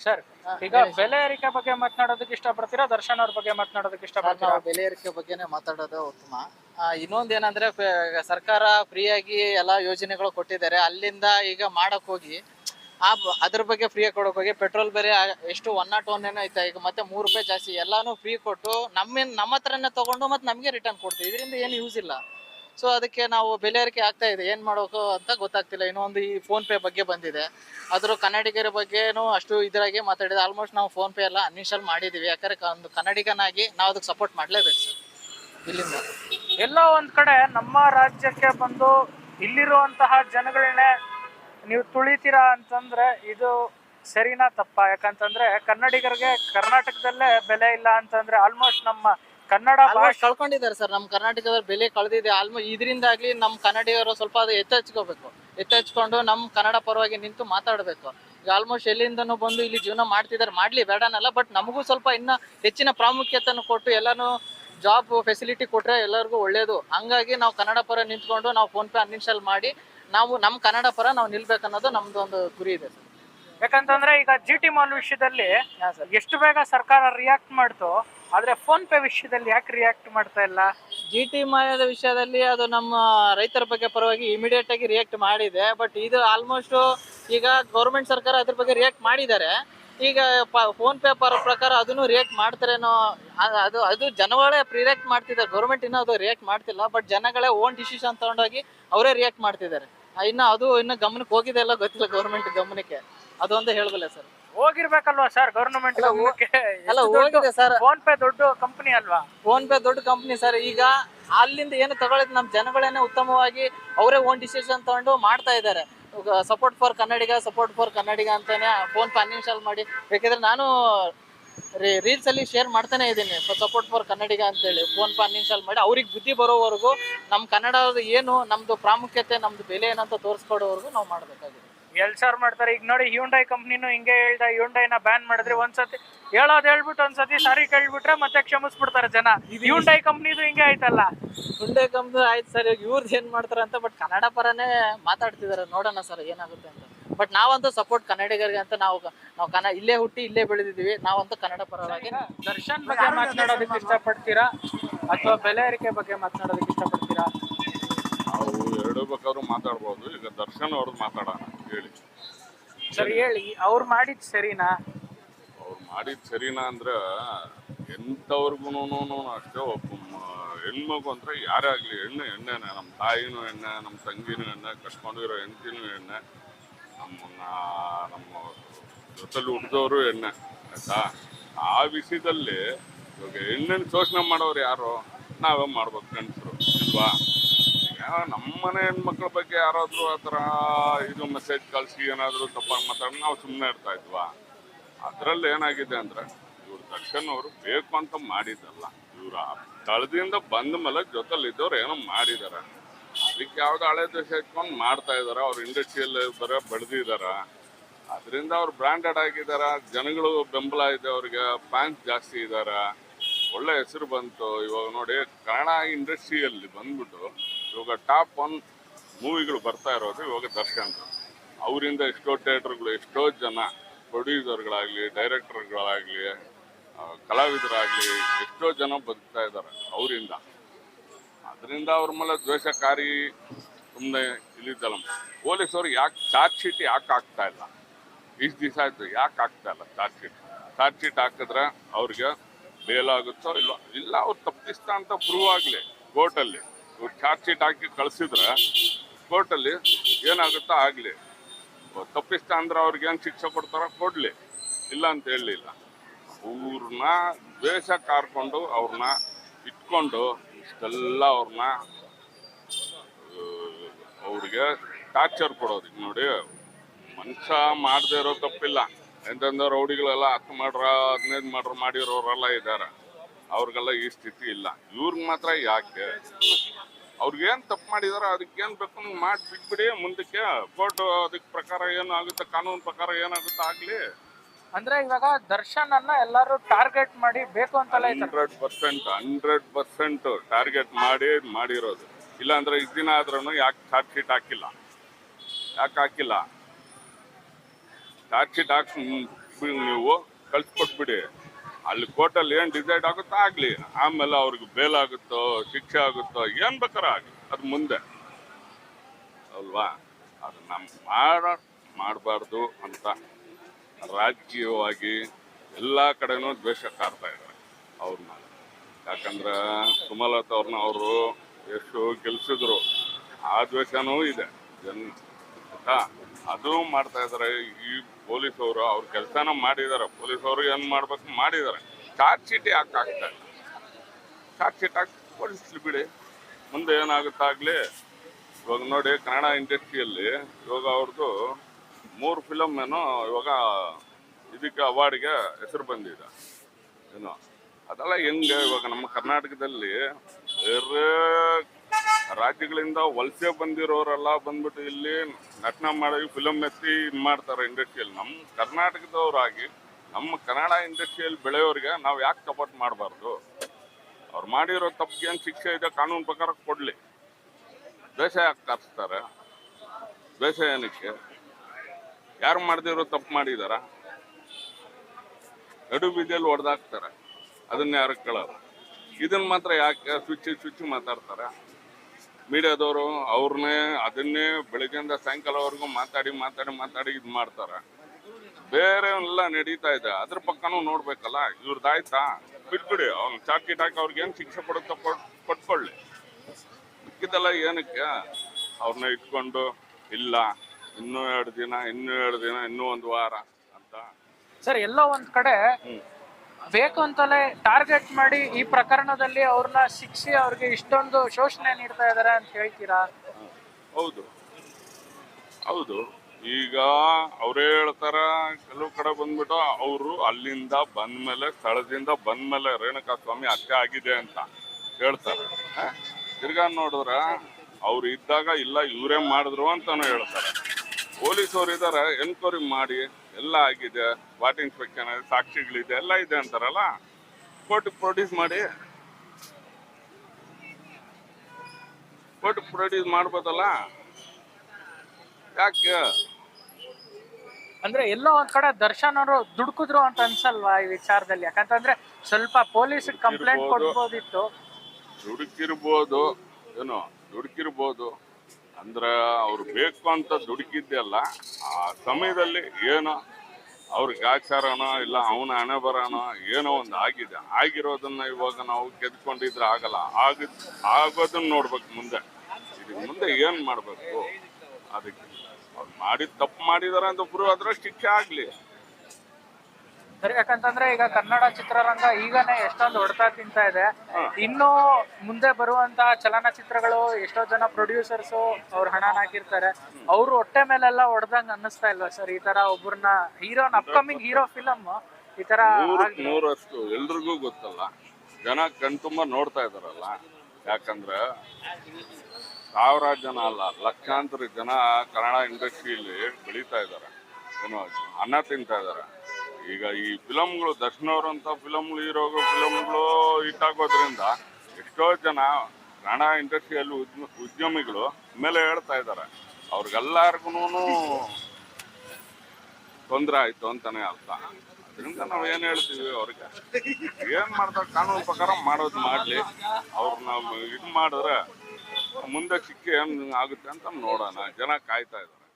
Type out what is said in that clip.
Sir ಈಗ ಬೆಲೆ ಏರಿಕೆ ಬಗ್ಗೆ ಮಾತನಾಡೋದಕ್ಕೆ ಇಷ್ಟಪಡ್ತೀರಾ? ದರ್ಶನ್ ಅವ್ರ ಬಗ್ಗೆ ಮಾತನಾಡೋದಕ್ಕೆ ಇಷ್ಟಪಡ್ತೀರಾ? ನಾವು ಬೆಲೆ ಏರಿಕೆ ಬಗ್ಗೆನೇ ಮಾತಾಡೋದು ಉತ್ತಮ. ಆ, ಇನ್ನೊಂದ್ ಏನಂದ್ರೆ ಫ- ಸರ್ಕಾರ ಫ್ರೀಯಾಗಿ ಎಲ್ಲಾ ಯೋಜನೆಗಳು ಕೊಟ್ಟಿದ್ದಾರೆ. ಅಲ್ಲಿಂದ ಈಗ ಮಾಡಕ್ ಹೋಗಿ ಆ ಅದ್ರ ಬಗ್ಗೆ ಫ್ರೀ ಕೊಡಕ್ ಹೋಗಿ ಪೆಟ್ರೋಲ್ ಬೆಲೆ ಎಷ್ಟು ಒನ್ ನಾಟ್ ಒನ್ ಏನೋ ಐತೆ ಈಗ ಮತ್ತೆ ಮೂರು ರೂಪಾಯಿ ಜಾಸ್ತಿ ಎಲ್ಲಾನು ಫ್ರೀ ಕೊಟ್ಟು ನಮ್ಮ ನಮ್ಮ ಹತ್ರನೇ ತಗೊಂಡು ಮತ್ತೆ ನಮಗೆ ರಿಟರ್ನ್ ಕೊಡ್ತೀವಿ. ಇದರಿಂದ ಏನು ಯೂಸ್ ಇಲ್ಲ. ಸೊ ಅದಕ್ಕೆ ನಾವು ಬೆಲೆ ಏರಿಕೆ ಆಗ್ತಾ ಇದೆ. ಏನು ಮಾಡೋಕು ಅಂತ ಗೊತ್ತಾಗ್ತಿಲ್ಲ. ಇನ್ನೊಂದು ಈ ಫೋನ್ ಪೇ ಬಗ್ಗೆ ಬಂದಿದೆ. ಅದ್ರ ಕನ್ನಡಿಗರ ಬಗ್ಗೆನೂ ಅಷ್ಟು ಇದರಾಗಿ ಮಾತಾಡಿದೆ. ಆಲ್ಮೋಸ್ಟ್ ನಾವು ಫೋನ್ ಪೇ ಎಲ್ಲ ಅನ್ಇನ್ಸ್ಟಾಲ್ ಮಾಡಿದ್ದೀವಿ ಯಾಕಂದ್ರೆ ಒಂದು ಕನ್ನಡಿಗನಾಗಿ ನಾವು ಅದಕ್ಕೆ ಸಪೋರ್ಟ್ ಮಾಡಲೇಬೇಕು ಸರ್ ಇಲ್ಲಿಂದ. ಎಲ್ಲೋ ಒಂದು ಕಡೆ ನಮ್ಮ ರಾಜ್ಯಕ್ಕೆ ಬಂದು ಇಲ್ಲಿರುವಂತಹ ಜನಗಳನ್ನೇ ನೀವು ತುಳಿತೀರಾ ಅಂತಂದ್ರೆ ಇದು ಸರಿನಾ ತಪ್ಪ? ಯಾಕಂತಂದ್ರೆ ಕನ್ನಡಿಗರಿಗೆ ಕರ್ನಾಟಕದಲ್ಲೇ ಬೆಲೆ ಇಲ್ಲ ಅಂತಂದ್ರೆ ಆಲ್ಮೋಸ್ಟ್ ನಮ್ಮ ಕನ್ನಡ ಭಾಷೆ ಕಳ್ಕೊಂಡಿದ್ದಾರೆ ಸರ್. ನಮ್ಮ ಕರ್ನಾಟಕದ ಬೆಲೆ ಕಳೆದಿದೆ. ಆಲ್ಮೋಸ್ಟ್ ಇದರಿಂದಾಗ್ಲಿ ನಮ್ಮ ಕನ್ನಡಿಗರು ಸ್ವಲ್ಪ ಅದು ಎತ್ತೆಚ್ಕೋಬೇಕು ಎತ್ತೆಚ್ಕೊಂಡು ನಮ್ಮ ಕನ್ನಡ ಪರವಾಗಿ ನಿಂತು ಮಾತಾಡಬೇಕು. ಈಗ ಆಲ್ಮೋಸ್ಟ್ ಎಲ್ಲಿಂದನೂ ಬಂದು ಇಲ್ಲಿ ಜೀವನ ಮಾಡ್ತಿದ್ದಾರೆ. ಮಾಡ್ಲಿ ಬೇಡನಲ್ಲ ಬಟ್ ನಮಗೂ ಸ್ವಲ್ಪ ಇನ್ನ ಹೆಚ್ಚಿನ ಪ್ರಾಮುಖ್ಯತೆಯನ್ನು ಕೊಟ್ಟು ಎಲ್ಲಾನು ಜಾಬ್ ಫೆಸಿಲಿಟಿ ಕೊಟ್ರೆ ಎಲ್ಲರಿಗೂ ಒಳ್ಳೇದು. ಹಂಗಾಗಿ ನಾವು ಕನ್ನಡ ಪರ ನಿಂತ್ಕೊಂಡು ನಾವು ಫೋನ್ ಪೇ ಅನ್ಇನ್ಸ್ಟಾಲ್ ಮಾಡಿ ನಾವು ನಮ್ಮ ಕನ್ನಡ ಪರ ನಾವು ನಿಲ್ಬೇಕನ್ನೋದು ನಮ್ದು ಒಂದು ಗುರಿ ಇದೆ ಸರ್. ಯಾಕಂತಂದ್ರೆ ಈಗ ಜಿ ಟಿ ಮಾಲ್ ವಿಷಯದಲ್ಲಿ ಎಷ್ಟು ಬೇಗ ಸರ್ಕಾರ ರಿಯಾಕ್ಟ್ ಮಾಡ್ತು ಆದ್ರೆ ಫೋನ್ ಪೇ ವಿಷಯದಲ್ಲಿ ಯಾಕೆ ರಿಯಾಕ್ಟ್ ಮಾಡ್ತಾ ಇಲ್ಲ? ಜಿ ಟಿ ಮಾಯದ ವಿಷಯದಲ್ಲಿ ಅದು ನಮ್ಮ ರೈತರ ಬಗ್ಗೆ ಪರವಾಗಿ ಇಮಿಡಿಯೇಟ್ ಆಗಿ ರಿಯಾಕ್ಟ್ ಮಾಡಿದೆ. ಬಟ್ ಇದು ಆಲ್ಮೋಸ್ಟ್ ಈಗ ಗೌರ್ಮೆಂಟ್ ಸರ್ಕಾರ ಅದ್ರ ಬಗ್ಗೆ ರಿಯಾಕ್ಟ್ ಮಾಡಿದ್ದಾರೆ. ಈಗ ಫೋನ್ ಪೇ ಪರ ಪ್ರಕಾರ ಅದನ್ನು ರಿಯಾಕ್ಟ್ ಮಾಡ್ತಾರೇನೋ ಅದು ಅದು ಜನಗಳೇ ರಿಯಾಕ್ಟ್ ಮಾಡ್ತಿದ್ದಾರೆ. ಗೌರ್ಮೆಂಟ್ ಇನ್ನೂ ಅದು ರಿಯಾಕ್ಟ್ ಮಾಡ್ತಿಲ್ಲ. ಬಟ್ ಜನಗಳೇ ಓನ್ ಡಿಸಿಷನ್ ತಗೊಂಡೋಗಿ ಅವರೇ ರಿಯಾಕ್ಟ್ ಮಾಡ್ತಿದ್ದಾರೆ. ಇನ್ನು ಅದು ಇನ್ನು ಗಮನಕ್ಕೆ ಹೋಗಿದೆ ಎಲ್ಲ ಗೊತ್ತಿಲ್ಲ ಗೌರ್ಮೆಂಟ್ ಗಮನಕ್ಕೆ. ಅದೊಂದು ಹೇಳಬಲ್ಲ ಸರ್. ಹೋಗಿರ್ಬೇಕಲ್ವಾ ಸರ್ ಗವರ್ನಮೆಂಟ್ ಅಲ್ಲ, ಹೋ- ಅಲ್ಲ ಹೋಗಿದೆ ಸರ್. ಫೋನ್ ಪೇ ದೊಡ್ಡ ಕಂಪನಿ ಅಲ್ವಾ? ಫೋನ್ ಪೇ ದೊಡ್ಡ ಕಂಪನಿ ಸರ್. ಈಗ ಅಲ್ಲಿಂದ ಏನು ತಗೊಳ್ಳೋದು ನಮ್ಮ ಜನಗಳೇನೆ ಉತ್ತಮವಾಗಿ ಅವರೇ ಓನ್ ಡಿಸಿಷನ್ ತಗೊಂಡು ಮಾಡ್ತಾ ಇದ್ದಾರೆ. Support for Kannadiga support for Kannadiga ಅಂತಾನೆ ಫೋನ್ ಪೇ ಅನ್ಇನ್ಸ್ಟಾಲ್ ಮಾಡಿ. ಬೇಕಿದ್ರೆ ನಾನು ರೀಲ್ಸ್ ಅಲ್ಲಿ ಶೇರ್ ಮಾಡ್ತಾನೆ ಇದ್ದೀನಿ. ಸಪೋರ್ಟ್ ಫಾರ್ ಕನ್ನಡಿಗ ಅಂತೇಳಿ ಫೋನ್ ಪೇ ಅನ್ಇನ್ಸ್ಟಾಲ್ ಮಾಡಿ. ಅವ್ರಿಗೆ ಬುದ್ಧಿ ಬರೋವರೆಗೂ ನಮ್ಮ ಕನ್ನಡದ ಏನು ನಮ್ದು ಪ್ರಾಮುಖ್ಯತೆ ನಮ್ದು ಬೆಲೆ ಏನಂತ ತೋರಿಸ್ಕೊಡೋವರೆಗೂ ನಾವು ಮಾಡಬೇಕಾಗಿದೆ. ಎಲ್ ಸರ್ ಮಾಡ್ತಾರೆ? ಈಗ ನೋಡಿ ಹ್ಯೂಂಡೈ ಕಂಪ್ನಿನೂ ಹಿಂಗೆ ಹೇಳ್ದ ಹ್ಯೂಂಡೈನ ಬ್ಯಾನ್ ಮಾಡಿದ್ರೆ ಒಂದ್ಸತಿ ಹೇಳೋದ್ ಹೇಳ್ಬಿಟ್ಟು ಒಂದ್ಸತಿ ಸಾರಿ ಕೇಳ್ಬಿಟ್ರೆ ಮತ್ತೆ ಕ್ಷಮಿಸ್ಬಿಡ್ತಾರೆ ಜನ. ಹ್ಯೂಂಡೈ ಕಂಪ್ನಿದು ಹಿಂಗೆ ಆಯ್ತಲ್ಲ? ಹ್ಯೂಂಡೈ ಕಂಪ್ನಿ ಆಯ್ತು ಸರ್ ಇವ್ರದ್ದು ಏನ್ ಮಾಡ್ತಾರೆ ಅಂತ ಬಟ್ ಕನ್ನಡ ಪರನೇ ಮಾತಾಡ್ತಿದಾರೆ. ನೋಡೋಣ ಸರ್ ಏನಾಗುತ್ತೆ ಅಂತ. ಬಟ್ ನಾವಂತೂ ಸಪೋರ್ಟ್ ಕನ್ನಡಿಗರಿಗೆ ಅಂತ ನಾವು ನಾವು ಕನ್ನಡ ಇಲ್ಲೇ ಹುಟ್ಟಿ ಇಲ್ಲೇ ಬೆಳೆದಿದ್ದೀವಿ. ನಾವಂತೂ ಕನ್ನಡ ಪರವಾಗಿ. ದರ್ಶನ್ ಬಗ್ಗೆ ಮಾತನಾಡೋದಕ್ಕೆ ಇಷ್ಟಪಡ್ತೀರಾ? ಅಥವಾ ಬೆಲೆ ಏರಿಕೆ ಬಗ್ಗೆ ಮಾತನಾಡೋದಕ್ಕೆ ಇಷ್ಟಪಡ್ತೀರಾ? ನಾವು ಎರಡು ಬೇಕಾದ್ರೂ ಮಾತಾಡ್ಬೋದು. ಈಗ ದರ್ಶನ್ ಅವ್ರದ್ದು ಮಾತಾಡೋಣ ಹೇಳಿ. ಸರಿ ಹೇಳಿ. ಅವ್ರು ಮಾಡಿದ್ ಸರಿನಾ? ಅವ್ರು ಮಾಡಿದ್ ಸರಿನಾ ಅಂದ್ರೆ ಎಂಥವ್ರಿಗೂ ಅಷ್ಟೇ ಒಬ್ಬ ಹೆಣ್ಮಗು ಅಂದ್ರೆ ಯಾರೇ ಆಗಲಿ ಹೆಣ್ಣು ಎಣ್ಣೆನೆ ನಮ್ಮ ತಾಯಿನೂ ಎಣ್ಣೆ ನಮ್ಮ ತಂಗಿನೂ ಎಣ್ಣೆ ಕಟ್ಕೊಂಡಿರೋ ಹೆಂಡತಿನೂ ಎಣ್ಣೆ ನಮ್ಮನ್ನ ನಮ್ಮ ಜೊತೆಲಿ ಹುಟ್ಟಿದವರು ಎಣ್ಣೆ ಆಯ್ತಾ? ಆ ವಿಷಯದಲ್ಲಿ ಇವಾಗ ಹೆಣ್ಣನ್ನು ಶೋಷಣೆ ಮಾಡೋರು ಯಾರು? ನಾವೇ ಮಾಡ್ಬೇಕು ಗಂಡಸರು ಈಗ ನಮ್ಮನೆ ಹೆಣ್ಮಕ್ಳ ಬಗ್ಗೆ ಯಾರಾದರೂ ಆ ಥರ ಇದು ಮೆಸೇಜ್ ಕಳಿಸಿ, ಏನಾದರೂ ತಪ್ಪಾಗಿ ಮಾತಾಡಿ ನಾವು ಸುಮ್ಮನೆ ಇರ್ತಾ ಇದ್ವಾ? ಅದರಲ್ಲಿ ಏನಾಗಿದೆ ಅಂದ್ರೆ, ಇವ್ರು ದರ್ಶನ್ ಅವರು ಬೇಕು ಅಂತ ಮಾಡಿದ್ದಲ್ಲ. ಇವ್ರ ತಳದಿಂದ ಬಂದ ಮೇಲೆ ಜೊತೆಲಿದ್ದವ್ರು ಏನೋ ಮಾಡಿದ್ದಾರೆ ಅದಕ್ಕೆ ಯಾವ್ದು ಹಳೆ ದೇಶ ಇಟ್ಕೊಂಡು ಮಾಡ್ತಾ ಇದಾರೆ. ಅವ್ರ ಇಂಡಸ್ಟ್ರಿಯಲ್ಲಿ ಬರ ಬೆಳೆದಿದಾರ ಅದರಿಂದ ಅವ್ರು ಬ್ರ್ಯಾಂಡೆಡ್ ಆಗಿದಾರ. ಜನಗಳು ಬೆಂಬಲ ಇದೆ ಅವ್ರಿಗೆ. ಫ್ಯಾನ್ಸ್ ಜಾಸ್ತಿ ಇದಾರ. ಒಳ್ಳೆ ಹೆಸರು ಬಂತು. ಇವಾಗ ನೋಡಿ ಕನ್ನಡ ಇಂಡಸ್ಟ್ರಿಯಲ್ಲಿ ಬಂದ್ಬಿಟ್ಟು ಇವಾಗ ಟಾಪ್ ಒನ್ ಮೂವಿಗಳು ಬರ್ತಾ ಇರೋದು ಇವಾಗ ದರ್ಶನ್. ಅವರಿಂದ ಎಷ್ಟೋ ಥಿಯೇಟರ್ಗಳು, ಎಷ್ಟೋ ಜನ ಪ್ರೊಡ್ಯೂಸರ್ಗಳಾಗಲಿ, ಡೈರೆಕ್ಟರ್ಗಳಾಗಲಿ ಕಲಾವಿದರಾಗಲಿ ಎಷ್ಟೋ ಜನ ಬದುಕ್ತಾ ಇದ್ದಾರೆ ಅವರಿಂದ. ಅದರಿಂದ ಅವ್ರ ಮೇಲೆ ದ್ವೇಷಕಾರಿ ಸುಮ್ಮನೆ ಇಲ್ಲಿದ್ದಲ್ಲ. ಪೊಲೀಸರು ಯಾಕೆ ಚಾರ್ಜ್ ಶೀಟ್ ಯಾಕೆ ಆಗ್ತಾ ಇಲ್ಲ? ಇಷ್ಟು ದಿವಸ ಆಯಿತು, ಯಾಕೆ ಆಗ್ತಾ ಇಲ್ಲ ಚಾರ್ಜ್ ಶೀಟ್? ಚಾರ್ಜ್ ಶೀಟ್ ಹಾಕಿದ್ರೆ ಅವ್ರಿಗೆ ಬೇಲಾಗುತ್ತೋ ಇಲ್ಲ ಇಲ್ಲ, ಅವ್ರು ತಪ್ಪಿಸ್ತಾ ಅಂತ ಪ್ರೂವ್ ಆಗಲಿ ಕೋರ್ಟಲ್ಲಿ. ಇವ್ರು ಚಾರ್ಜ್ ಶೀಟ್ ಹಾಕಿ ಕಳಿಸಿದ್ರೆ ಕೋರ್ಟಲ್ಲಿ ಏನಾಗುತ್ತೋ ಆಗಲಿ. ತಪ್ಪಿಸ್ತಾ ಅಂದ್ರೆ ಅವ್ರಿಗೆ ಏನು ಶಿಕ್ಷೆ ಕೊಡ್ತಾರೋ ಕೊಡಲಿ. ಇಲ್ಲ ಅಂತ ಹೇಳಲಿಲ್ಲ. ಅವ್ರನ್ನ ದ್ವೇಷ ಕಾರ್ಕೊಂಡು ಅವ್ರನ್ನ ಇಟ್ಕೊಂಡು ಇಷ್ಟೆಲ್ಲ ಅವ್ರನ್ನ ಅವ್ರಿಗೆ ಟಾರ್ಚರ್ ಕೊಡೋದು. ನೋಡಿ, ಮನುಷ್ಯ ಮಾಡದೇ ಇರೋ ತಪ್ಪಿಲ್ಲ. ಎಂತಂದ್ರೆ ರೌಡಿಗಳೆಲ್ಲ ಹತ್ತು ಮಾಡ್ರ, ಹದಿನೈದು ಮಾಡ್ರ ಮಾಡಿರೋರೆಲ್ಲ ಇದ್ದಾರೆ. ಅವ್ರಿಗೆಲ್ಲ ಈ ಸ್ಥಿತಿ ಇಲ್ಲ. ಇವ್ರಿಗೆ ಮಾತ್ರ ಯಾಕೆ ಅವ್ರಿಗೇನು ತಪ್ಪು ಮಾಡಿದಾರೋ ಅದಕ್ಕೇನು ಬೇಕು ನೀವು ಮಾಡಿ ಬಿಟ್ಬಿಡಿ ಮುಂದಕ್ಕೆ ಕೋರ್ಟ್ ಅದಕ್ಕೆ ಪ್ರಕಾರ ಏನು ಆಗುತ್ತೆ ಕಾನೂನು ಪ್ರಕಾರ ಏನಾಗುತ್ತೆ ಆಗಲಿ. ಅಂದ್ರೆ ಇವಾಗ ದರ್ಶನ್ ಅನ್ನ ಎಲ್ಲಾರು ಟಾರ್ಗೆಟ್ ಮಾಡಿ ಬೇಕು ಅಂತಲೇ hundred percent hundred percent target ಮಾಡಿ ಮಾಡಿರೋದು. ಇಲ್ಲಾಂದ್ರೆ ಇಷ್ಟು ದಿನ ಆದ್ರೂ ಯಾಕೆ ಚಾರ್ಜ್ ಶೀಟ್ ಹಾಕಿಲ್ಲ? ಯಾಕೆ ಹಾಕಿಲ್ಲ? ಚಾರ್ಜ್ ಶೀಟ್ ಹಾಕಿ ನೀವು ಕಳ್ಸ್ಕೊಟ್ಬಿಡಿ. ಅಲ್ಲಿ ಕೋರ್ಟಲ್ಲಿ ಏನು ಡಿಸೈಡ್ ಆಗುತ್ತೋ ಆಗಲಿ. ಆಮೇಲೆ ಅವ್ರಿಗೆ ಬೇಲ್ ಆಗುತ್ತೋ, ಶಿಕ್ಷೆ ಆಗುತ್ತೋ, ಏನು ಬೇಕಾರ ಆಗಲಿ. ಅದು ಮುಂದೆ. ಅಲ್ವಾ? ಅದು ನಮ್ ಮಾಡ, ಮಾಡಬಾರ್ದು ಅಂತ ರಾಜಕೀಯವಾಗಿ ಎಲ್ಲಾ ಕಡೆನೂ ದ್ವೇಷ ಕಾಡ್ತಾ ಇದ್ದಾರೆ ಅವ್ರನ್ನ ಯಾಕಂದ್ರೆ ಸುಮಲತಾ ಅವ್ರನ್ನ ಅವರು ಎಷ್ಟು ಗೆಲ್ಸಿದ್ರು. ಆ ದ್ವೇಷನೂ ಇದೆ. ಜನ ಆಯ್ತಾ? ಅದು ಮಾಡ್ತಾ ಇದಾರೆ ಈ ಪೊಲೀಸ್ ಅವರು ಅವ್ರ ಕೆಲಸನ ಮಾಡಿದ್ದಾರೆ. ಪೊಲೀಸ್ ಅವರು ಏನ್ ಮಾಡ್ಬೇಕು ಮಾಡಿದಾರೆ ಚಾರ್ಜ್ ಶೀಟ್ ಯಾಕೆ ಹಾಕ್ತಾರೆ ಚಾರ್ಜ್ ಶೀಟ್ ಹಾಕಿ ಕೊಡಿಸ್ಲಿ ಬಿಡಿ. ಮುಂದೆ ಏನಾಗುತ್ತಾಗ್ಲಿ ಇವಾಗ ನೋಡಿ ಕನ್ನಡ ಇಂಡಸ್ಟ್ರಿಯಲ್ಲಿ ಇವಾಗ ಅವ್ರದ್ದು ಮೂರು ಫಿಲಮ್ ಏನೋ ಇವಾಗ ಇದಕ್ಕೆ ಅವಾರ್ಡ್ಗೆ ಹೆಸರು ಬಂದಿದೆ. ಏನೋ ಅದೆಲ್ಲ ಹೆಂಗೆ ಇವಾಗ ನಮ್ಮ ಕರ್ನಾಟಕದಲ್ಲಿ ಬೇರೆ ರಾಜ್ಯಗಳಿಂದ ವಲಸೆ ಬಂದಿರೋರೆಲ್ಲ ಬಂದ್ಬಿಟ್ಟು ಇಲ್ಲಿ ನಟನ ಮಾಡಿ ಫಿಲಮ್ ಎತ್ತಿ ಇದು ಮಾಡ್ತಾರೆ ಇಂಡಸ್ಟ್ರಿಯಲ್ಲಿ ನಮ್ಮ ಕರ್ನಾಟಕದವರಾಗಿ, ನಮ್ಮ ಕನ್ನಡ ಇಂಡಸ್ಟ್ರಿಯಲ್ಲಿ ಬೆಳೆಯೋರಿಗೆ ನಾವು ಯಾಕೆ ಸಪೋರ್ಟ್ ಮಾಡಬಾರ್ದು? ಅವ್ರು ಮಾಡಿರೋ ತಪ್ಪಿಗೆ ಏನು ಶಿಕ್ಷೆ ಇದೆ, ಕಾನೂನು ಪ್ರಕಾರ ಕೊಡಲಿ. ದ್ವೇಷ ಯಾಕೆ ಕಾರಿಸ್ತಾರೆ ದ್ವೇಷ ಏನಕ್ಕೆ? ಯಾರು ಮಾಡ್ದಿರೋ ತಪ್ಪು ಮಾಡಿದಾರ? ನಡು ಬೀದಿಯಲ್ಲಿ ಹೊಡೆದಾಕ್ತಾರೆ ಅದನ್ನ ಯಾರು ಕೇಳೋರು? ಇದನ್ನ ಮಾತ್ರ ಯಾಕೆ ಸ್ವಿಚ್ ಸ್ವಿಚ್ ಮಾತಾಡ್ತಾರೆ? ಮೀಡಿಯಾದವರು ಅವ್ರನ್ನೇ ಅದನ್ನೇ ಬೆಳಗ್ಗೆಯಿಂದ ಸಾಯಂಕಾಲವರೆಗೂ ಮಾತಾಡಿ ಮಾತಾಡಿ ಮಾತಾಡಿ ಇದು ಮಾಡ್ತಾರೆ. ಬೇರೆ ಎಲ್ಲ ನಡೀತಾ ಇದೆ. ಅದ್ರ ಪಕ್ಕನೂ ನೋಡ್ಬೇಕಲ್ಲ ಇವ್ರದ್ದಾಯ್ತಾ ಬಿಟ್ಬಿಡಿ ಅವ್ನ ಚಾಕಿ ಹಾಕಿ ಅವ್ರಿಗೆ ಏನು ಶಿಕ್ಷೆ ಕೊಡುತ್ತೋ ಕೊಟ್ ಕೊಟ್ಕೊಳ್ಳಿ. ಇದೆಲ್ಲ ಏನಕ್ಕೆ? ಅವ್ರನ್ನ ಇಟ್ಕೊಂಡು ಇಲ್ಲ ಇನ್ನೂ ಎರಡು ದಿನ ಇನ್ನೂ ಎರಡು ದಿನ ಇನ್ನೂ ಒಂದು ವಾರ ಅಂತ. ಸರ್ ಎಲ್ಲ ಒಂದ್ ಕಡೆ. ಬೇಕು ಅಂತಲೇ ಟಾರ್ಗೆಟ್ ಮಾಡಿ ಈ ಪ್ರಕರಣದಲ್ಲಿ ಅವ್ರನ್ನ ಶಿಕ್ಷೆ ಅವ್ರಿಗೆ ಇಷ್ಟೊಂದು ಶೋಷಣೆ ನೀಡ್ತಾ ಇದಾರೆ ಅಂತ ಹೇಳ್ತೀರಾ? ಹೌದು. ಹೌದು. ಈಗ ಅವ್ರು ಹೇಳ್ತಾರ, ಕೆಲವು ಕಡೆ ಬಂದ್ಬಿಟ್ಟು ಅವರು ಅಲ್ಲಿಂದ ಬಂದ ಮೇಲೆ ಸ್ಥಳದಿಂದ ಬಂದ್ಮೇಲೆ ರೇಣುಕಾ ಸ್ವಾಮಿ ಹತ್ಯೆ ಆಗಿದೆ ಅಂತ ಹೇಳ್ತಾರೆ? ತಿರ್ಗಾ ನೋಡಿದ್ರ ಅವ್ರು ಇದ್ದಾಗ ಇಲ್ಲ, ಇವರೇ ಮಾಡಿದ್ರು ಅಂತಾನು ಹೇಳ್ತಾರೆ. ಪೊಲೀಸವ್ರು ಇದಾರೆ, ಎನ್ಕ್ವೈರಿ ಮಾಡಿ. ಎಲ್ಲ ಆಗಿದೆ. ವಾಟರ್ ಇನ್ಸ್ಪೆಕ್ಷನ್ ಸಾಕ್ಷಿಗಳಿದೆ ಎಲ್ಲ ಇದೆ ಅಂತಾರಲ್ಲ? ಕೋರ್ಟ್ ಪ್ರೊಡ್ಯೂಸ್ ಮಾಡಿ. ಕೋರ್ಟ್ ಪ್ರೊಡ್ಯೂಸ್ ಮಾಡ್ಬೋದಲ್ಲ? ಯಾಕೆ? ಅಂದ್ರೆ ಎಲ್ಲೋ ಒಂದ್ ಕಡೆ ದರ್ಶನ್ ಅವರು ದುಡ್ಕುದ್ರು ಅಂತ ಅನ್ಸಲ್ವಾ ಈ ವಿಚಾರದಲ್ಲಿ? ಯಾಕಂತಂದ್ರೆ ಸ್ವಲ್ಪ ಪೊಲೀಸ್ ಕಂಪ್ಲೇಂಟ್. ಕೊಡ್ಬೋದಿತ್ತು. ದುಡುಕಿರ್ಬೋದು. ಏನೋ ದುಡುಕಿರ್ಬೋದು. ಅಂದ್ರೆ ಅವ್ರು ಬೇಕು ಅಂತ ದುಡುಕಿದ್ದೆಲ್ಲ, ಆ ಸಮಯದಲ್ಲಿ ಏನೋ ಅವ್ರಿಗೆ ಆಚಾರನೋ ಇಲ್ಲ ಅವನ ಹಣೆ ಬರೋನೋ ಏನೋ ಒಂದು ಆಗಿದೆ. ಆಗಿರೋದನ್ನ ಇವಾಗ ನಾವು ಗೆದ್ಕೊಂಡಿದ್ರೆ ಆಗಲ್ಲ. ಆಗ, ಆಗೋದನ್ನ ನೋಡ್ಬೇಕು ಮುಂದೆ. ಇದಕ್ಕೆ ಮುಂದೆ ಏನ್ ಮಾಡ್ಬೇಕು? ಅದಕ್ಕೆ ಅವ್ರು ಮಾಡಿದ ತಪ್ಪು ಮಾಡಿದಾರೆ ಅಂತ ಒಬ್ರು ಆದ್ರೆ ಶಿಕ್ಷೆ ಆಗ್ಲಿ. ಸರಿ ಯಾಕಂತಂದ್ರೆ ಈಗ ಕನ್ನಡ ಚಿತ್ರರಂಗ ಈಗನೇ ಎಷ್ಟೊಂದು ಹೊಡೆತ ತಿಂತಾ ಇದೆ. ಇನ್ನು ಮುಂದೆ ಬರುವಂತ ಚಲನಚಿತ್ರಗಳು ಎಷ್ಟೋ ಜನ ಪ್ರೊಡ್ಯೂಸರ್ಸ್ ಅವ್ರ ಹಣ ಹಾಕಿರ್ತಾರೆ. ಅವ್ರು ಹೊಟ್ಟೆ ಮೇಲೆಲ್ಲ ಹೊಡೆದಂಗ್ ಅನ್ನಿಸ್ತಾ ಇಲ್ವಾ ಸರ್? ಈ ತರ ಒಬ್ಬರನ್ನ ಹೀರೋನ್ ಅಪ್ಕಮಿಂಗ್ ಹೀರೋ ಫಿಲಮ್ ಈ ತರ ನೂರಷ್ಟು ಎಲ್ರಿಗೂ ಗೊತ್ತಲ್ಲ. ಜನ ಕಣ್ತುಂಬ ನೋಡ್ತಾ ಇದಾರಲ್ಲ. ಯಾಕಂದ್ರೆ ಸಾವಿರ ಜನ ಅಲ್ಲ ಲಕ್ಷಾಂತರ ಜನ ಕನ್ನಡ ಇಂಡಸ್ಟ್ರಿಯಲ್ಲಿ ಬೆಳೀತಾ ಇದ್ದಾರೆ ಏನೋ ಅನ್ನ ತಿಂತಾ ಇದ್ದಾರೆ ಈಗ ಈ ಫಿಲಮ್ಗಳು ದರ್ಶನ್ ಅವರಂತ ಫಿಲಮ್ಗಳು ಹೀರೋಗಳು ಫಿಲಮ್ಗಳು ಹಿಟ್ ಆಗೋದ್ರಿಂದ ಎಷ್ಟೋ ಜನ ಕನ್ನಡ ಇಂಡಸ್ಟ್ರಿಯಲ್ಲಿ ಉದ್ಯಮ, ಉದ್ಯಮಿಗಳು ಮೇಲೆ ಹೇಳ್ತಾ ಇದ್ದಾರೆ. ಅವ್ರಿಗೆಲ್ಲರಿಗೂ ತೊಂದರೆ ಆಯಿತು ಅಂತಾನೆ ಅರ್ಥ. ಅದರಿಂದ ನಾವು ಏನು ಹೇಳ್ತೀವಿ ಅವ್ರಿಗೆ? ಏನು ಮಾಡ್ತಾರೆ ಕಾನೂನು ಪ್ರಕಾರ ಮಾಡೋದು ಮಾಡ್ಲಿ. ಅವ್ರನ್ನ ಇದು ಮಾಡಿದ್ರೆ ಮುಂದೆ ಸಿಕ್ಕಿ ಏನು ಆಗುತ್ತೆ ಅಂತ ನೋಡೋಣ. ಜನ ಕಾಯ್ತಾ ಇದ್ದಾರೆ.